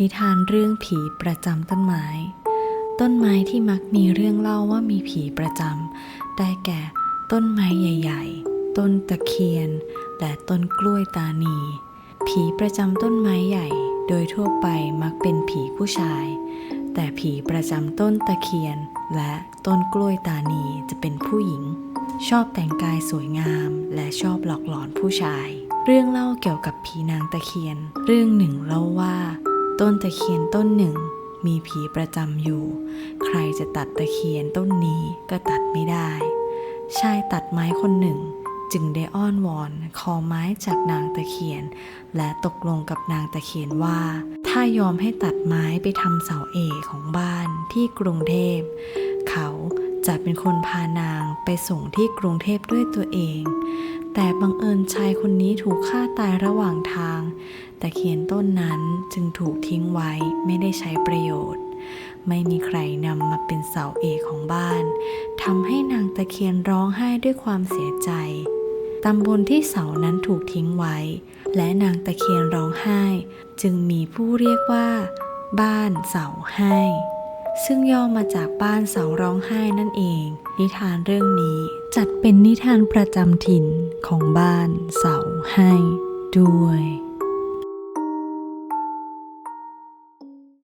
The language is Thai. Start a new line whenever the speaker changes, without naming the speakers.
นิทานเรื่องผีประจำต้นไม้ ต้นไม้ที่มักมีเรื่องเล่าว่ามีผีประจำได้แก่ ต้นไม้ใหญ่ ๆ ต้นตะเคียน และต้นกล้วยตานี ผีประจำต้นไม้ใหญ่ โดยทั่วไปมักเป็นผีผู้ชาย แต่ผีประจำต้นตะเคียน และต้นกล้วยตานีจะเป็นผู้หญิง ชอบแต่งกายสวยงาม และชอบหลอกหลอนผู้ชาย เรื่องเล่าเกี่ยวกับผีนางตะเคียน เรื่องหนึ่งเล่าว่า ต้นตะเคียนต้นหนึ่ง มีผีประจำอยู่ ใครจะตัดตะเคียนต้นนี้ก็ตัดไม่ได้ ชายตัดไม้คนหนึ่ง จึงได้อ้อนวอนขอไม้จากนางตะเคียน และตกลงกับนางตะเคียนว่า ถ้ายอมให้ตัดไม้ไปทำเสาเอกของบ้านที่กรุงเทพ เขาจะเป็นคนพานางไปส่งที่กรุงเทพด้วยตัวเอง แต่บังเอิญชายคนนี้ถูกฆ่าตายระหว่างทาง ต่เขียนต้นนั้นจึงถูกทิ้งไว้ไม่ได้ใช้ประโยชน์ ไม่มีใครนำมาเป็นเสาเอกของบ้านทำให้นางตะเคียนร้องไห้ด้วยความเสียใจตำบลที่เสานั้นถูกทิ้งไว้ และนางตะเคียนร้องไห้ จึงมีผู้เรียกว่า บ้านเสาให้ ซึ่งย่อมาจากบ้านเสาร้องไห้นั่นเอง นิทานเรื่องนี้จัดเป็นนิทานประจำถิ่นของบ้านเสาให้ด้วย